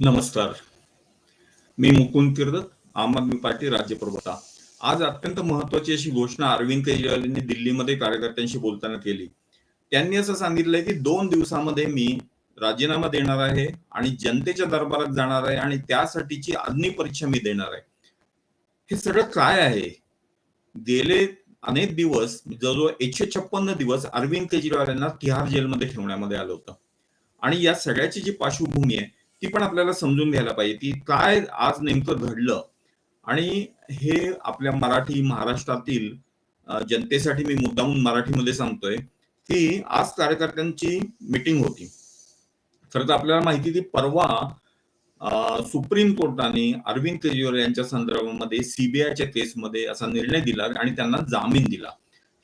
नमस्कार. मी मुकुंद किर्दत आम आदमी पार्टी राज्य प्रवक्ता. आज अत्यंत महत्वाची अशी घोषणा अरविंद केजरीवाल यांनी दिल्लीमध्ये कार्यकर्त्यांशी बोलताना केली. त्यांनी असं सांगितलंय की दोन दिवसामध्ये मी राजीनामा देणार आहे आणि जनतेच्या दरबारात जाणार आहे आणि त्यासाठीची अग्निपरीक्षा मी देणार आहे. हे सगळं काय आहे? गेले अनेक दिवस जवळजवळ एकशे छप्पन्न दिवस अरविंद केजरीवाल यांना तिहार जेलमध्ये ठेवण्यामध्ये आलं होतं. आणि या सगळ्याची जी पार्श्वभूमी आहे ती पण आपल्याला समजून घ्यायला पाहिजे. की काय आज नेमकं घडलं आणि हे आपल्या मराठी महाराष्ट्रातील जनतेसाठी मी मुद्दामून मराठीमध्ये सांगतोय की आज कार्यकर्त्यांची मिटिंग होती. खरं तर आपल्याला माहिती ती परवा सुप्रीम कोर्टाने अरविंद केजरीवाल यांच्या संदर्भामध्ये सीबीआयच्या केसमध्ये असा निर्णय दिला आणि त्यांना जामीन दिला.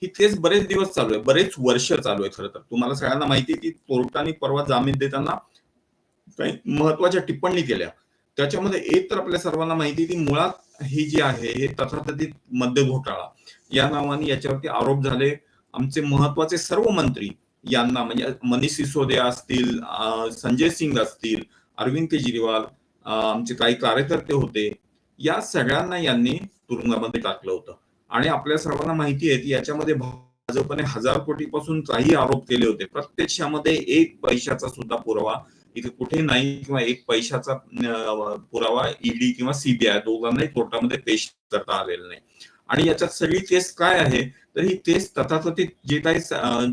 ही केस बरेच दिवस चालू आहे बरेच वर्ष चालू आहे खरं तर. तुम्हाला सगळ्यांना माहिती की कोर्टाने परवा जामीन देताना काही महत्त्वाच्या टिप्पणी केल्या. त्याच्यामध्ये एक तर आपल्या सर्वांना माहिती की मुळात ही जी आहे हे तथाकथित मद्य घोटाळा. या नावाने याच्यावरती आरोप झाले. आमचे महत्त्वाचे सर्व मंत्री यांना म्हणजे मनीष सिसोदिया असतील संजय सिंग असतील अरविंद केजरीवाल आमचे काही कार्यकर्ते होते या सगळ्यांना यांनी तुरुंगामध्ये टाकलं होतं. आणि आपल्या सर्वांना माहिती आहे की याच्यामध्ये भाजपने हजार कोटी पासून काही आरोप केले होते. प्रत्यक्षामध्ये एक पैशाचा सुद्धा पुरावा इथे कुठे नाही किंवा एक पैशाचा पुरावा ईडी किंवा सीबीआय दोघांनाही कोर्टामध्ये पेश करता आलेला नाही. आणि याच्यात सगळी केस काय आहे? तर ही केस तथाकथित जे काही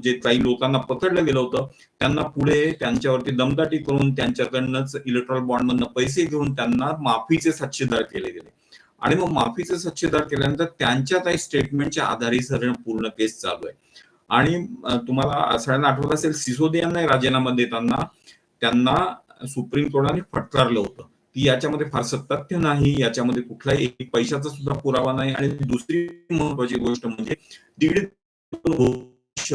जे काही लोकांना पकडलं गेलं होतं त्यांना पुढे त्यांच्यावरती दमदाटी करून त्यांच्याकडनंच इलेक्ट्रॉल बॉन्ड मधनं पैसे घेऊन त्यांना माफीचे साक्षीदार केले गेले. आणि मग माफीचे साक्षीदार केल्यानंतर त्यांच्या काही स्टेटमेंटच्या आधारे सगळं पूर्ण केस चालू आहे. आणि तुम्हाला सगळ्यांना आठवत असेल सिसोदियांना राजीनामा देताना त्यांना सुप्रीम कोर्टाने फटकारलं होतं. की याच्यामध्ये फारसं तथ्य नाही याच्यामध्ये कुठलाही एक पैशाचा सुद्धा पुरावा नाही. आणि दुसरी महत्वाची गोष्ट म्हणजे दीड वर्ष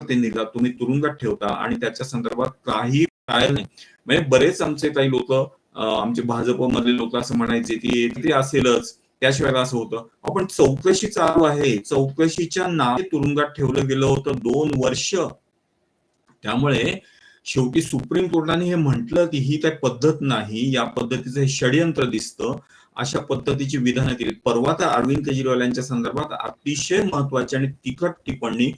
ते निघा तुम्ही तुरुंगात ठेवता आणि त्याच्या संदर्भात काही काय नाही. म्हणजे बरेच आमचे काही लोक आमचे भाजपमधले लोक असं म्हणायचे की ते असेलच. त्याशिवाय असं होतं. आपण चौकशी चालू आहे. चौकशीच्या नावे तुरुंगात ठेवलं गेलं होतं दोन वर्ष. त्यामुळे शेवटी सुप्रीम कोर्टाने हे म्हटलं की ही काही पद्धत नाही या पद्धतीचं हे षडयंत्र दिसतं अशा पद्धतीची विधानं केली परवा तर अरविंद केजरीवाल यांच्या संदर्भात अतिशय महत्वाची आणि तिखट टिप्पणी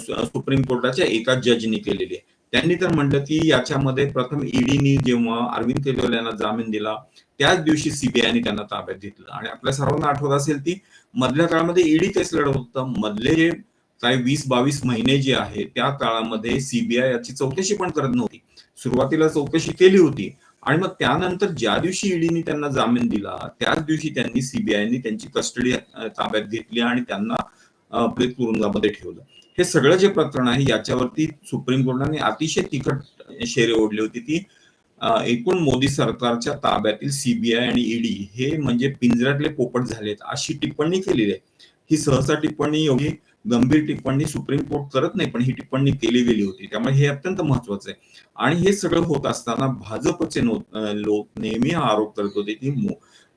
सुप्रीम कोर्टाच्या एका जजनी केलेली आहे. त्यांनी तर म्हटलं की याच्यामध्ये प्रथम ईडीनी जेव्हा अरविंद केजरीवाल यांना जामीन दिला त्याच दिवशी सीबीआयने त्यांना ताब्यात घेतलं. आणि आपल्या सर्वांना आठवत असेल ती मधल्या काळामध्ये ईडी केस लढवत होतं. मधले जे काय वीस बावीस महिने जे आहे त्या काळामध्ये सीबीआय याची चौकशी पण करत नव्हती. सुरुवातीला चौकशी केली होती. आणि मग त्यानंतर ज्या दिवशी ईडीने त्यांना जामीन दिला त्याच दिवशी त्यांनी सीबीआयने त्यांची कस्टडी ताब्यात घेतली आणि त्यांना तुरुंगामध्ये ठेवलं. हे सगळं जे प्रकरण आहे याच्यावरती सुप्रीम कोर्टाने अतिशय तिखट शेरे ओढली होती ती एकूण मोदी सरकारच्या ताब्यातील सीबीआय आणि ईडी हे म्हणजे पिंजऱ्यातले पोपट झालेत अशी टिप्पणी केलेली आहे. ही सहसा टिप्पणी एवढी गंभीर टिप्पणी सुप्रीम कोर्ट करत नाही पण ही टिप्पणी केली गेली होती. त्यामुळे हे अत्यंत महत्वाचं आहे. आणि हे सगळं होत असताना भाजपचे लोक नेहमी हा आरोप करत होते की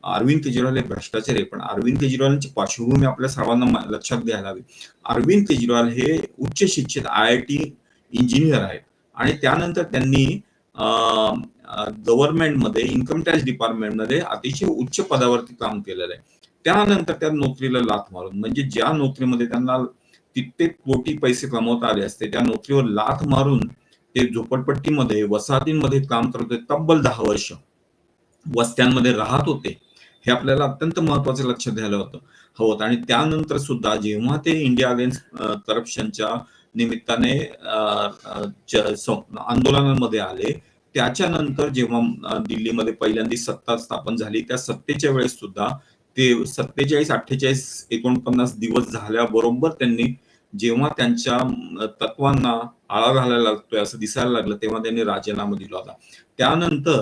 अरविंद केजरीवाल हे भ्रष्टाचार आहे पण अरविंद केजरीवालांची पार्श्वभूमी आपल्या सर्वांना लक्षात घ्यायला हवी. अरविंद केजरीवाल हे उच्च शिक्षित आय आय टी इंजिनियर आहेत. आणि त्यानंतर त्यांनी गव्हर्नमेंटमध्ये इन्कम टॅक्स डिपार्टमेंटमध्ये अतिशय उच्च पदावरती काम केलेलं आहे. त्यानंतर त्या नोकरीला लाथ मारून म्हणजे ज्या नोकरीमध्ये त्यांना कित्येक कोटी पैसे कमवता आले असते त्या नोकरीवर लाथ मारून ते झोपडपट्टीमध्ये वसाहतींमध्ये काम करत होते तब्बल दहा वर्ष. वस्त्यांमध्ये राहत होते हे आपल्याला अत्यंत महत्वाचं लक्षात घ्यायला होतं. हवं होतं आणि त्यानंतर सुद्धा जेव्हा ते इंडिया अगेन्स्ट करप्शनच्या निमित्ताने आंदोलनामध्ये आंदोलनांमध्ये आले त्याच्यानंतर जेव्हा दिल्लीमध्ये पहिल्यांदा सत्ता स्थापन झाली त्या सत्तेच्या वेळेस सुद्धा ते सत्तेचाळीस अठ्ठेचाळीस एकोणपन्नास दिवस झाल्याबरोबर त्यांनी जेव्हा त्यांच्या तत्वांना आळा घालायला लागतोय असं दिसायला लागलं तेव्हा त्यांनी राजीनामा दिला होता. त्यानंतर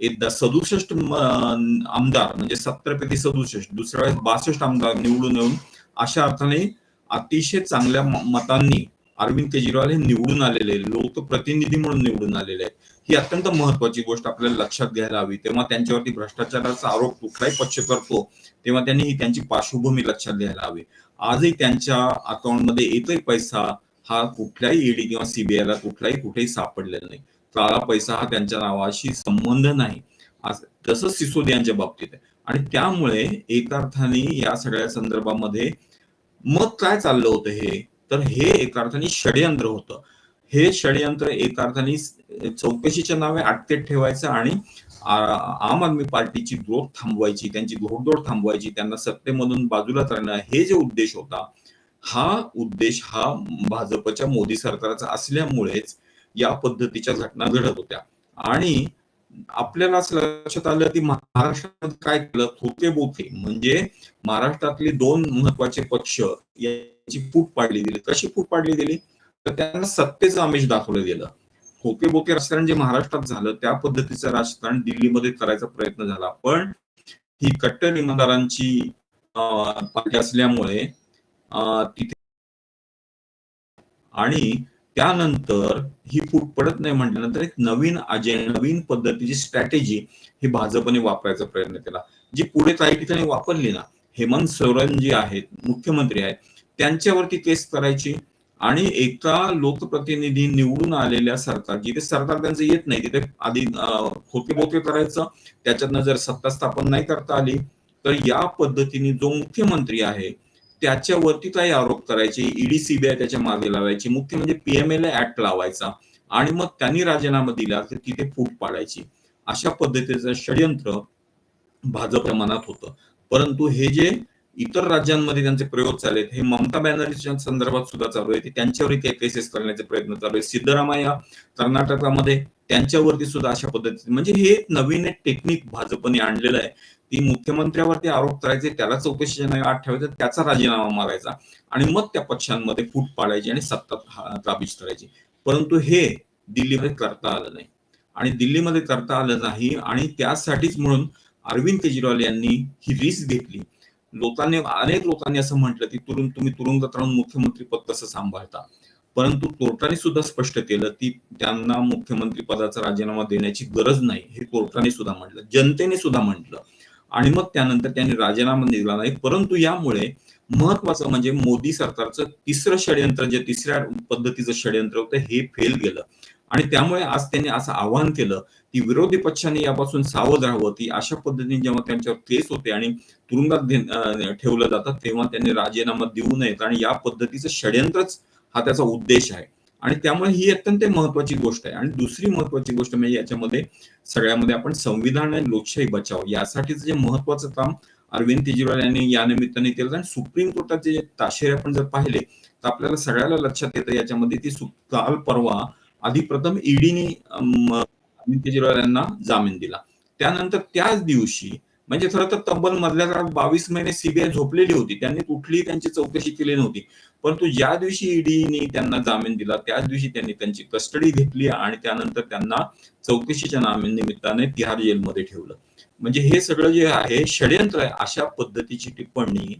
एकदा सदुसष्ट आमदार म्हणजे सत्तर पैकी सदुसष्ट दुसऱ्या वेळेस बासष्ट आमदार निवडून येऊन अशा अर्थाने अतिशय चांगल्या मतांनी अरविंद केजरीवाल हे निवडून आलेले लोकप्रतिनिधी म्हणून निवडून आलेले आहेत. ही अत्यंत महत्वाची गोष्ट आपल्याला लक्षात घ्यायला हवी. तेव्हा त्यांच्यावरती भ्रष्टाचाराचा आरोप कुठलाही पक्ष करतो तेव्हा त्यांनी ही त्यांची पार्श्वभूमी लक्षात घ्यायला हवी. आजही त्यांच्या अकाउंटमध्ये एकही पैसा हा कुठल्याही ईडी किंवा सीबीआयला कुठलाही कुठेही सापडलेला नाही. काळा पैसा हा त्यांच्या नावाशी संबंध नाही. तसंच सिसोदियांच्या बाबतीत आहे. आणि त्यामुळे एका अर्थाने या सगळ्या संदर्भामध्ये मग काय चाललं होतं हे तर हे एका अर्थाने षडयंत्र होतं. हे षडयंत्र एका अर्थाने चौकशीच्या नावे अटकेत ठेवायचं आणि आम आदमी पार्टीची ग्रोथ थांबवायची त्यांची घोडदोड थांबवायची त्यांना सत्तेमधून बाजूला करणं हे जे उद्देश होता हा उद्देश हा भाजपच्या मोदी सरकारचा असल्यामुळेच या पद्धतीच्या घटना घडत होत्या. आणि आपल्याला असं लक्षात आलं की महाराष्ट्रात काय केलं? थोके बोथे म्हणजे महाराष्ट्रातले दोन महत्त्वाचे पक्ष यांची फूट पाडली गेली. कशी फूट पाडली गेली? तर त्यांना सत्तेचं आमिष दाखवलं गेलं. खोके बोके राजकारण जे महाराष्ट्रात झालं त्या पद्धतीचं राजकारण दिल्लीमध्ये करायचा प्रयत्न झाला. पण ही कट्टर इमानदारांची पार्टी असल्यामुळे तिथे आणि त्यानंतर ही फूट पडत नाही म्हटल्यानंतर एक नवीन अजेंडा नवीन पद्धतीची स्ट्रॅटेजी ही भाजपने वापरायचा प्रयत्न केला. जी पुढे काही ठिकाणी वापरली ना हेमंत सोरेन जे आहेत मुख्यमंत्री आहेत त्यांच्यावरती केस करायची आणि एका लोकप्रतिनिधी निवडून आलेल्या सरकार जिथे सरकार त्यांचं येत नाही तिथे आधी खोके बोके करायचं त्याच्यातनं जर सत्ता स्थापन नाही करता आली तर या पद्धतीने जो मुख्यमंत्री आहे त्याच्यावरती काही आरोप करायचे ईडी सीबीआय त्याच्यामागे लावायची मुख्य म्हणजे पीएमएल ऍक्ट लावायचा. आणि मग त्यांनी राजीनामा दिला तर तिथे फूट पाडायची. अशा पद्धतीचं षडयंत्र भाजपच्या मनात होतं. परंतु हे जे इतर राज्यांमध्ये त्यांचे प्रयोग चालू हे ममता बॅनर्जीच्या संदर्भात सुद्धा चालू आहे. त्यांच्यावरती काही केसेस करण्याचे प्रयत्न चालू आहे सिद्धरामय्या कर्नाटकामध्ये त्यांच्यावरती सुद्धा अशा पद्धतीने म्हणजे हे एक नवीन एक टेक्निक भाजपने आणलेलं आहे. ती मुख्यमंत्र्यावरती आरोप करायचे त्याला चौकशीच्या नाही आत ठेवायचं त्याचा राजीनामा मारायचा आणि मग त्या पक्षांमध्ये फूट पाडायची आणि सत्ता काबीज करायची. परंतु हे दिल्लीमध्ये करता आलं नाही. आणि दिल्लीमध्ये करता आलं नाही आणि त्यासाठीच म्हणून अरविंद केजरीवाल यांनी ही रिस्क घेतली. लोकांनी अनेक लोकांनी असं म्हटलं की तुरुंग तुम्ही तुरुंगात राहून मुख्यमंत्री पद कसं सांभाळता? परंतु कोर्टाने सुद्धा स्पष्ट केलं की त्यांना मुख्यमंत्री पदाचा राजीनामा देण्याची गरज नाही हे कोर्टाने सुद्धा म्हटलं जनतेने सुद्धा म्हटलं. आणि मग त्यानंतर त्यांनी राजीनामा दिला नाही परंतु यामुळे महत्वाचं म्हणजे मोदी सरकारचं तिसरं षडयंत्र जे तिसऱ्या पद्धतीचं षडयंत्र होतं हे फेल गेलं. आणि त्यामुळे आज त्यांनी असं आवाहन केलं की विरोधी पक्षाने यापासून सावध राहावं. की अशा पद्धतीने जेव्हा त्यांच्यावर केस होते आणि तुरुंगात ठेवलं जातं तेव्हा त्यांनी राजीनामा देऊ नयेत. आणि या पद्धतीचं षडयंत्रच हा त्याचा उद्देश आहे. आणि त्यामुळे ही अत्यंत महत्वाची गोष्ट आहे. आणि दुसरी महत्वाची गोष्ट म्हणजे याच्यामध्ये सगळ्यामध्ये आपण संविधान आणि लोकशाही बचाव यासाठीचं जे महत्वाचं काम अरविंद केजरीवाल यांनी या निमित्ताने केलं आणि सुप्रीम कोर्टाचे जे ताशेरे आपण जर पाहिले तर आपल्याला सगळ्याला लक्षात येतं याच्यामध्ये ती काल परवा आधी प्रथम ईडीने अरविंद केजरीवाल यांना जामीन दिला. त्यानंतर त्याच दिवशी म्हणजे खरं तर तब्बल मधल्या काळात बावीस महिने सीबीआय झोपलेली होती. त्यांनी कुठलीही त्यांची चौकशी केली नव्हती. परंतु ज्या दिवशी ईडीने त्यांना जामीन दिला त्याच दिवशी त्यांनी त्यांची कस्टडी घेतली आणि त्यानंतर त्यांना चौकशीच्या नामे निमित्ताने तिहार जेलमध्ये ठेवलं. म्हणजे हे सगळं जे आहे षडयंत्र आहे अशा पद्धतीची टिप्पणी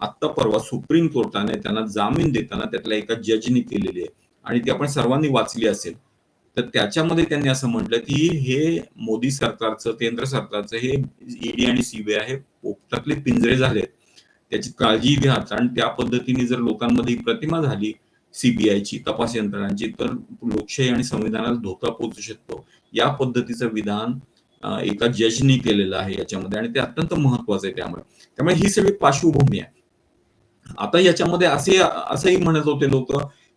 आता परवा सुप्रीम कोर्टाने त्यांना जामीन देताना त्यातल्या एका जजनी केलेली आहे. आणि ती आपण सर्वांनी वाचली असेल तर त्याच्यामध्ये त्यांनी असं म्हटलं की हे मोदी सरकारचं केंद्र सरकारचं हे ईडी आणि सीबीआय हे पोपटातले पिंजरे झालेत. त्याची काळजी घ्या. आणि त्या पद्धतीने जर लोकांमध्ये ही प्रतिमा झाली सीबीआयची तपास यंत्रणांची तर लोकशाही आणि संविधानाला धोका पोहोचू शकतो. या पद्धतीचं विधान एका जजनी केलेलं आहे याच्यामध्ये आणि ते अत्यंत महत्वाचं आहे त्यामुळे. त्यामुळे ही सगळी पार्श्वभूमी आहे. आता याच्यामध्ये असे असंही म्हणत होते लोक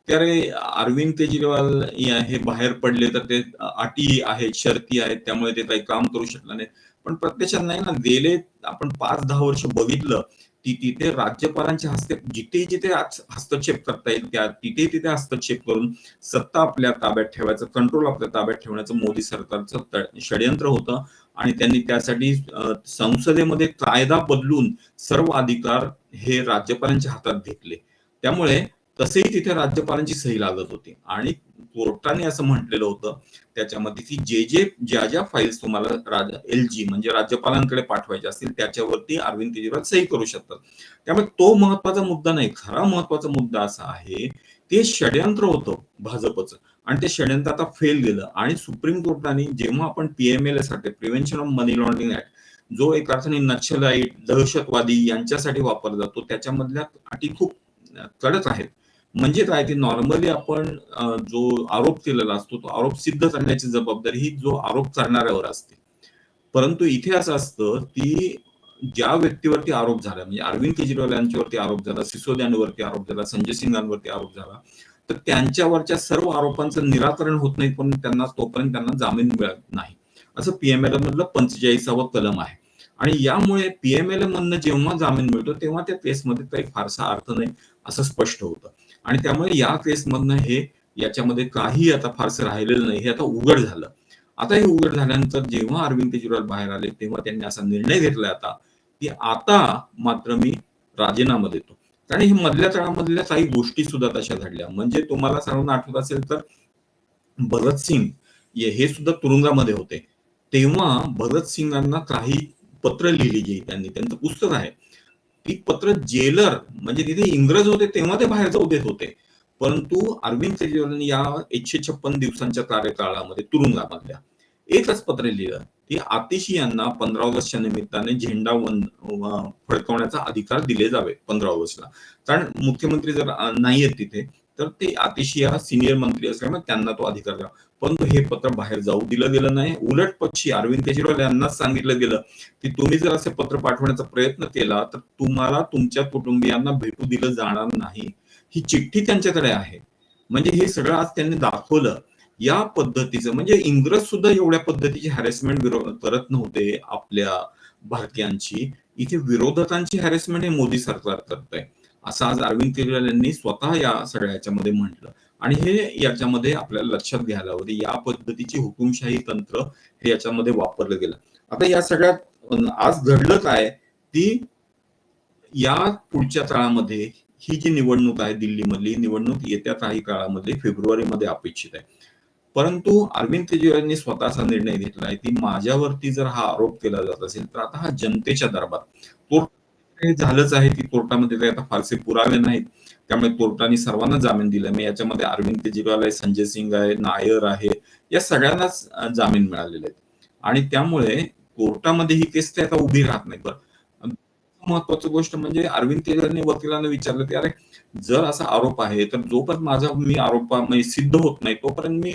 की अरे अरविंद केजरीवाल हे बाहेर पडले तर ते अटी आहेत शर्ती आहेत त्यामुळे ते काही काम करू शकलं नाही पण प्रत्यक्षात नाही ना गेले आपण पाच दहा वर्ष बघितलं की तिथे राज्यपालांच्या हस्ते जिथे जिथे हस्तक्षेप करता येईल त्या तिथे तिथे हस्तक्षेप करून सत्ता आपल्या ताब्यात ठेवायचं कंट्रोल आपल्या ताब्यात ठेवण्याचं मोदी सरकारचं षड्यंत्र षडयंत्र होतं. आणि त्यांनी त्यासाठी संसदेमध्ये कायदा बदलून सर्व अधिकार हे राज्यपालांच्या हातात घेतले त्यामुळे तसेही तिथे राज्यपालांची सही लागत होती. आणि कोर्टाने असं म्हटलेलं होतं त्याच्यामध्ये की जे जे ज्या ज्या फाईल्स तुम्हाला एल जी म्हणजे राज्यपालांकडे पाठवायचे असतील त्याच्यावरती अरविंद केजरीवाल सही करू शकतात. त्यामुळे तो महत्त्वाचा मुद्दा नाही. खरा महत्त्वाचा मुद्दा असा आहे ते षडयंत्र होतं भाजपचं. आणि ते षडयंत्र आता फेल गेलं. आणि सुप्रीम कोर्टाने जेव्हा आपण पीएमएलसाठी prevention of money laundering act जो एक अर्थाने नक्षलाईट दहशतवादी यांच्यासाठी वापरला जातो त्याच्यामधल्या अटी खूप कडक आहेत. म्हणजे काय ते नॉर्मली आपण जो आरोप केलेला असतो तो आरोप सिद्ध करण्याची जबाबदारी ही जो आरोप करणाऱ्यावर असते. परंतु इथे असं असतं, की ज्या व्यक्तीवरती आरोप झाला म्हणजे अरविंद केजरीवाल यांच्यावरती आरोप झाला, सिसोदियांवरती आरोप झाला, संजय सिंगांवरती आरोप झाला. तर त्यांच्यावरच्या सर्व आरोपांचं निराकरण होत नाही, पण त्यांना तोपर्यंत त्यांना जामीन मिळत नाही. असं पीएमएल मधलं 45वा कलम आहे. आणि यामुळे पीएमएल मधनं जेव्हा जामीन मिळतो, तेव्हा त्या केसमध्ये काही फारसा अर्थ नाही, असं स्पष्ट होतं. आणि त्यामुळे या केसमधनं हे याच्यामध्ये काही आता फारसं राहिलेलं नाही. हे आता उघड झालं. आता हे उघड झाल्यानंतर जेव्हा अरविंद केजरीवाल बाहेर आले, तेव्हा त्यांनी असा निर्णय घेतला आता, की आता मात्र मी राजीनामा देतो. आणि हे मधल्या काळामधल्या काही गोष्टी सुद्धा तशा घडल्या. म्हणजे तुम्हाला सर्वांना आठवत असेल तर भरत सिंग हे सुद्धा तुरुंगामध्ये होते. तेव्हा भरत सिंगांना काही पत्र लिहिली जी त्यांनी त्यांचं पुस्तक आहे. ती पत्र जेलर म्हणजे तिथे इंग्रज होते तेव्हा ते बाहेर जाऊ देत होते. परंतु अरविंद केजरीवालांनी या 156 दिवसांच्या कार्यकाळामध्ये तुरुंगामधल्या एकच पत्र लिहिलं, की आतिशी यांना 15 ऑगस्टच्या निमित्ताने झेंडा वन फडकवण्याचा अधिकार दिले जावे 15 ऑगस्टला. कारण मुख्यमंत्री जर नाही नाहीयेत तिथे, तर ते अतिशय सिनियर मंत्री असल्यामुळे त्यांना तो अधिकार द्यावा. परंतु हे पत्र बाहेर जाऊ दिलं गेलं नाही. उलट पक्षी अरविंद केजरीवाल यांनाच सांगितलं गेलं, की तुम्ही जर असे पत्र पाठवण्याचा प्रयत्न केला, तर तुम्हाला तुमच्या कुटुंबियांना भेटू दिलं जाणार नाही. ही चिठ्ठी त्यांच्याकडे आहे. म्हणजे हे सगळं आज त्यांनी दाखवलं. या पद्धतीचं म्हणजे इंग्रज सुद्धा एवढ्या पद्धतीची हॅरेसमेंट विरोध करत नव्हते आपल्या भारतीयांची. इथे विरोधकांची हॅरेसमेंट हे मोदी सरकार करतंय. असं आज अरविंद केजरीवाल यांनी स्वतः या सगळ्या याच्यामध्ये म्हटलं. आणि हे याच्यामध्ये आपल्याला लक्षात घ्यायला हवं. या पद्धतीची हुकुमशाही तंत्र हे याच्यामध्ये वापरलं गेलं. आता या सगळ्यात आज घडलं काय, की या पुढच्या काळामध्ये ही जी निवडणूक आहे दिल्लीमधली, निवडणूक येत्या काही काळामध्ये फेब्रुवारीमध्ये अपेक्षित आहे. परंतु अरविंद केजरीवाल स्वतःचा निर्णय घेतला आहे की माझ्यावरती जर हा आरोप केला जात असेल, तर आता हा जनतेच्या दरबार तो हे झालंच आहे, की कोर्टामध्ये काही आता फारसे पुरावे नाहीत. त्यामुळे कोर्टाने सर्वांना जामीन दिला. मी याच्यामध्ये अरविंद केजरीवाल आहे, संजय सिंग आहे, नायर आहे, या सगळ्यांनाच जामीन मिळालेले आहेत. आणि त्यामुळे कोर्टामध्ये ही केस ते आता उभी राहत नाही. बरं महत्वाची गोष्ट म्हणजे अरविंद केजरीवालने वकिलांना विचारलं, की "अरे, जर असा आरोप आहे, तर जोपर्यंत माझा मी आरोप सिद्ध होत नाही, तोपर्यंत मी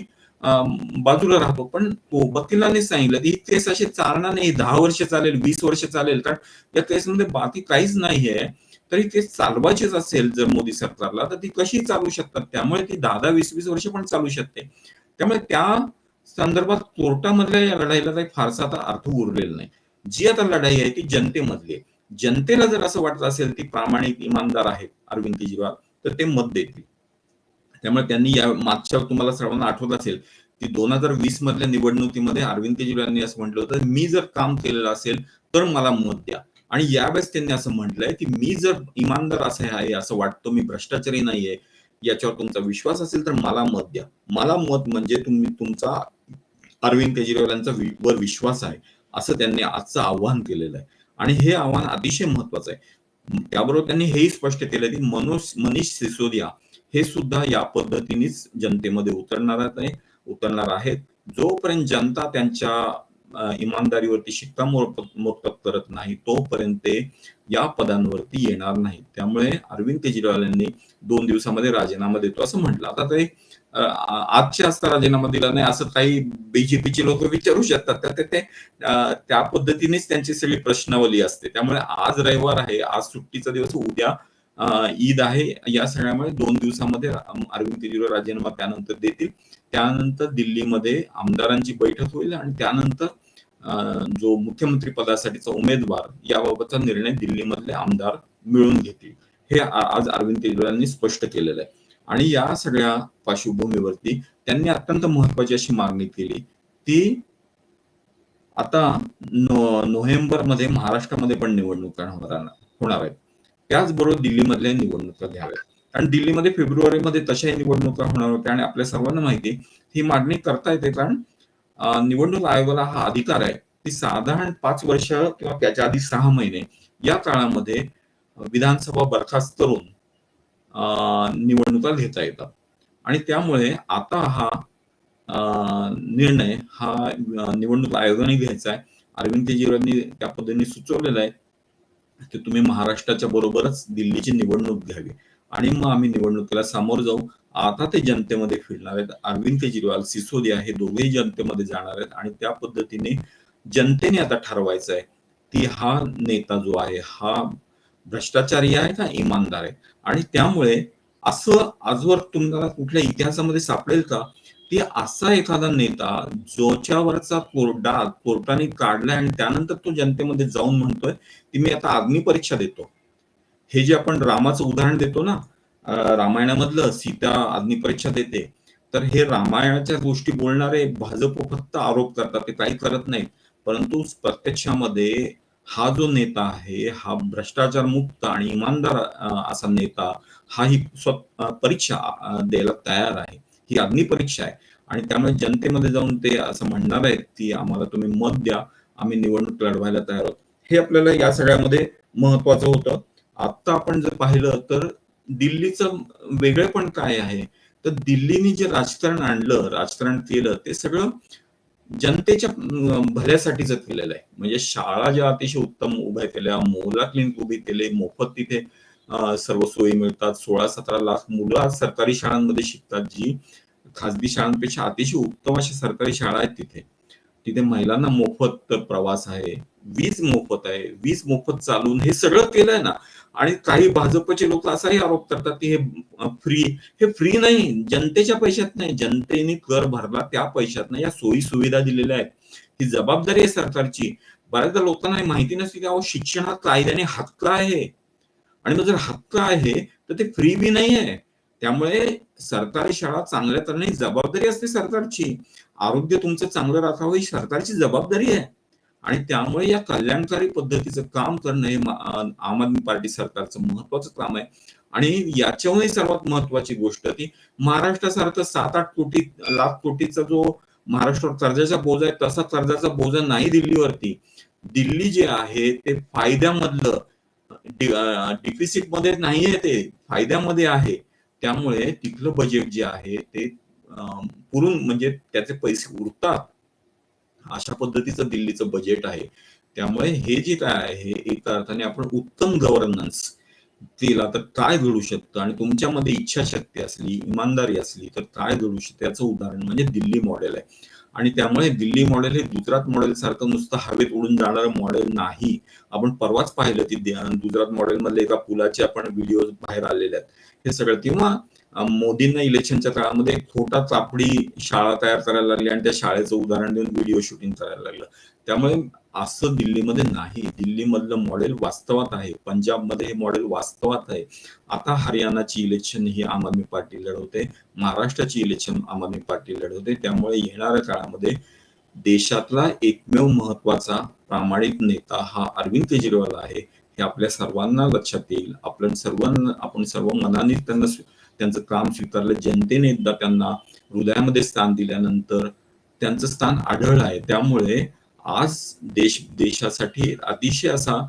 बाजूला राहतो." पण हो, तो वकिलांनी सांगितलं, की "ही केस अशी चालणार नाही. दहा वर्ष चालेल, वीस वर्ष चालेल. कारण या केसमध्ये बाकी काहीच नाहीये. तरी ही केस चालवायचीच असेल जर मोदी सरकारला, तर ती कशी चालू शकतात? त्यामुळे ती दहा दहा वीस वीस वर्ष पण चालू शकते." त्यामुळे त्या संदर्भात कोर्टामधल्या या लढाईला काही फारसा आता अर्थ उरलेला नाही. जी आता लढाई आहे ती जनतेमधली आहे. जनतेला जर असं वाटत असेल, ती प्रामाणिक, इमानदार आहेत अरविंद केजरीवाल, तर ते मत देतील. त्यामुळे त्यांनी या मागच्या तुम्हाला सर्वांना आठवत असेल, की 2020 मधल्या निवडणुकीमध्ये अरविंद केजरीवाल यांनी असं म्हटलं होतं, "मी जर काम केलेलं असेल, तर मला मत द्या." आणि यावेळेस त्यांनी असं म्हटलंय, की "मी जर इमानदार असं आहे, असं वाटतो मी भ्रष्टाचारी नाहीये, याच्यावर तुमचा विश्वास असेल, तर मला मत द्या." मला मत म्हणजे तुम्ही तुमचा अरविंद केजरीवाल यांचा वर विश्वास आहे, असं त्यांनी आजचं आव्हान केलेलं आहे. आणि हे आव्हान अतिशय महत्वाचं आहे. त्याबरोबर त्यांनी हेही स्पष्ट केलं, की मनोज मनीष सिसोदिया हे सुद्धा या पद्धतीनेच जनतेमध्ये उतरणार आहे उतरणार आहेत. जोपर्यंत जनता त्यांच्या इमानदारीवरती शिक्कामोर्तब मोर्तब करत नाही, तोपर्यंत ते या पदांवरती येणार नाही त्यामुळे अरविंद केजरीवाल यांनी दोन दिवसामध्ये राजीनामा देतो असं म्हटलं. आता ते आजच्या असता राजीनामा दिला नाही असं काही बीजेपीचे लोक विचारू शकतात. तर ते त्या पद्धतीनेच त्यांची सगळी प्रश्नावली असते. त्यामुळे आज रविवार आहे, आज सुट्टीचा दिवस, उद्या ईद आहे. या सगळ्यामुळे दोन दिवसामध्ये अरविंद केजरीवाल राजीनामा त्यानंतर देतील. त्यानंतर दिल्लीमध्ये आमदारांची बैठक होईल आणि त्यानंतर जो मुख्यमंत्री पदासाठीचा उमेदवार याबाबतचा निर्णय दिल्लीमधले आमदार मिळून घेतील. हे आज अरविंद केजरीवालांनी स्पष्ट केलेलं आहे. आणि या सगळ्या पार्श्वभूमीवरती त्यांनी अत्यंत महत्वाची अशी मागणी केली, ती आता नो नोव्हेंबरमध्ये महाराष्ट्रामध्ये पण निवडणूक होणार होणार आहेत. त्याचबरोबर दिल्लीमधल्या निवडणुका घ्याव्यात. कारण दिल्लीमध्ये फेब्रुवारीमध्ये तशाही निवडणुका होणार होत्या आणि आपल्या सर्वांना माहिती ही मागणी करता येते कारण निवडणूक आयोगाला हा अधिकार आहे, की साधारण पाच वर्ष किंवा त्याच्या आधी सहा महिने या काळामध्ये विधानसभा बरखास्त करून निवडणुका घेता येतात. आणि त्यामुळे आता हा निर्णय हा निवडणूक आयोगाने घ्यायचा आहे. अरविंद केजरीवालांनी त्या पद्धतीने सुचवलेला आहे, की तुम्ही महाराष्ट्राच्या बरोबरच दिल्लीची निवडणूक घ्यावी. आणि मग आम्ही निवडणुकीला सामोरं जाऊ. आता ते जनतेमध्ये फिरणार आहेत. अरविंद केजरीवाल सिसोदिया हे दोघेही जनतेमध्ये जाणार आहेत. आणि त्या पद्धतीने जनतेने आता ठरवायचं आहे की हा नेता जो आहे हा भ्रष्टाचारी आहे का इमानदार आहे? आणि त्यामुळे असं आजवर तुम्हाला कुठल्या इतिहासामध्ये सापडेल का? ती असा एखादा नेता ज्याच्यावरचा कोरडा कोर्टाने काढलाय आणि त्यानंतर तो जनतेमध्ये जाऊन म्हणतोय ती मी आता अग्निपरीक्षा देतो. हे जे आपण रामाचं उदाहरण देतो ना रामायणामधलं सीता अग्निपरीक्षा देते तर हे रामायणाच्या गोष्टी बोलणारे भाजप फक्त आरोप करतात ते काही करत नाहीत. परंतु प्रत्यक्षामध्ये हा जो नेता आहे हा भ्रष्टाचार मुक्त आणि इमानदार असा नेता हा ही स्व परीक्षा द्यायला तयार आहे. ही अग्निपरीक्षा आहे. आणि त्यामुळे जनतेमध्ये जाऊन ते असं म्हणणार आहेत की आम्हाला तुम्ही मत द्या आम्ही निवडणूक लढवायला तयार आहोत. हे आपल्याला या सगळ्यामध्ये महत्वाचं होतं. आता आपण जर पाहिलं तर दिल्लीचं वेगळेपण काय आहे? तर दिल्लीने जे राजकारण आणलं राजकारण केलं ते सगळं जनतेच्या भल्यासाठीच केलेलं आहे. म्हणजे शाळा ज्या अतिशय उत्तम उभ्या केल्या मोहला क्लिनिक उभी केले मोफत तिथे सर्व सोयी मिळतात. सोळा सतरा लाख मुलं आज सरकारी शाळांमध्ये शिकतात जी. खाजगी शाळांपेक्षा अतिशय उत्तम अशा सरकारी शाळा आहेत तिथे. तिथे महिलांना मोफत प्रवास आहे वीज मोफत आहे वीज मोफत चालून हे सगळं केलंय ना. आणि काही भाजपचे लोक असाही आरोप करतात की हे फ्री हे फ्री नाही जनतेच्या पैशात नाही जनतेने कर भरला त्या पैशात नाही या सोयी सुविधा दिलेल्या आहेत. ही जबाबदारी आहे सरकारची. बऱ्याचदा लोकांना माहिती नसते की अहो शिक्षण हा कायद्याने हक्क आहे. आणि मग जर हक्क आहे तर ते फ्री बी नाही आहे त्यामुळे सरकारी शाळा चांगल्या करणे जबाबदारी असते सरकारची. आरोग्य तुमचं चांगलं राखावं ही सरकारची जबाबदारी आहे. आणि त्यामुळे या कल्याणकारी पद्धतीचं काम करणं हे आम आदमी पार्टी सरकारचं महत्वाचं काम आहे. आणि याच्याहूनही सर्वात महत्वाची गोष्ट ती महाराष्ट्रासारखं सात आठ कोटी लाख कोटीचा जो महाराष्ट्रावर कर्जाचा बोजा आहे तसा कर्जाचा बोजा नाही दिल्लीवरती. दिल्ली जे आहे ते फायद्यामधलं डिफिसिटमध्ये नाहीये ते फायद्यामध्ये आहे. त्यामुळे तिथलं बजेट जे आहे ते पुरून म्हणजे त्याचे पैसे उरतात अशा पद्धतीचं दिल्लीचं बजेट आहे. त्यामुळे हे जे काय आहे एका अर्थाने आपण उत्तम गव्हर्नन्स तिला तर काय घडू शकतं? आणि तुमच्यामध्ये इच्छाशक्ती असली इमानदारी असली तर काय घडू शकतं? याचं उदाहरण म्हणजे दिल्ली मॉडेल आहे. आणि त्यामुळे दिल्ली मॉडेल हे गुजरात मॉडेल सारखं नुसतं हवेत उडून जाणारं मॉडेल नाही. आपण परवाच पाहिलं की गुजरात मॉडेल मधले एका पुलाचे आपण व्हिडिओ बाहेर आलेले आहेत. हे सगळं किंवा मोदींना इलेक्शनच्या काळामध्ये एक छोटा चापडी शाळा तयार करायला लागली आणि त्या शाळेचं उदाहरण देऊन व्हिडिओ शूटिंग करायला लागलं. त्यामुळे असं दिल्लीमध्ये नाही. दिल्लीमधलं मॉडेल वास्तवात आहे. पंजाबमध्ये हे मॉडेल वास्तवात आहे. आता हरियाणाची इलेक्शन ही आम आदमी पार्टी लढवते. महाराष्ट्राची इलेक्शन आम आदमी पार्टी लढवते. त्यामुळे येणाऱ्या काळामध्ये देशातला एकमेव महत्त्वाचा प्रामाणिक नेता हा अरविंद केजरीवाल आहे हे आपल्या सर्वांना लक्षात येईल. आपण सर्वांना आपण सर्व मनाने त्यांना त्यांचं काम स्वीकारलं. जनतेने एकदा त्यांना हृदयामध्ये स्थान दिल्यानंतर त्यांचं स्थान आढळलं आहे. त्यामुळे आज देश देशासाठी अतिशय असा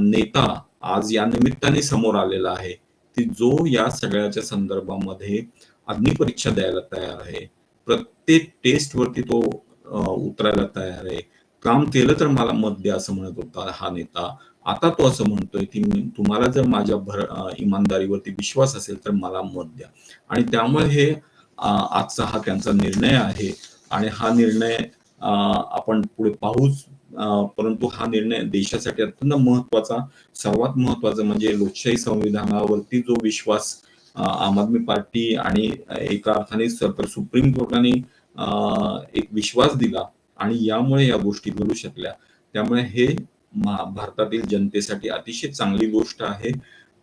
नेता आज या निमित्ताने समोर आलेला आहे. की जो या सगळ्याच्या संदर्भामध्ये अग्निपरीक्षा द्यायला तयार आहे. प्रत्येक टेस्ट वरती तो उतरायला तयार आहे. काम केलं तर मला मत द्या असं म्हणत होता हा नेता. आता तो असं म्हणतोय की तुम्हाला जर माझ्या भर इमानदारीवरती विश्वास असेल तर मला मत द्या. आणि त्यामुळे हे आजचा हा त्यांचा निर्णय आहे. आणि हा निर्णय आपण पुढे पाहूच परंतु हा निर्णय देशासाठी अत्यंत महत्त्वाचा सर्वात महत्त्वाचा म्हणजे लोकशाही संविधानावरती जो विश्वास आम आदमी पार्टी आणि एका अर्थाने सुप्रीम कोर्टाने एक विश्वास दिला आणि यामुळे या गोष्टी घडू शकल्या. त्यामुळे हे भारतातील जनतेसाठी अतिशय चांगली गोष्ट आहे.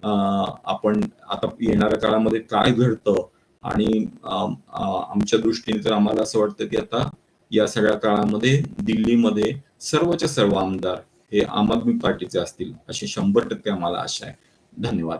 आपण आता येणाऱ्या काळामध्ये काय घडतं आणि आमच्या दृष्टीने तर आम्हाला असं वाटतं की आता या सगळ्या काळामध्ये दिल्लीमध्ये सर्वच्या सर्व आमदार हे आम आदमी पार्टीचे असतील अशी शंभर टक्के आम्हाला आशा आहे. धन्यवाद.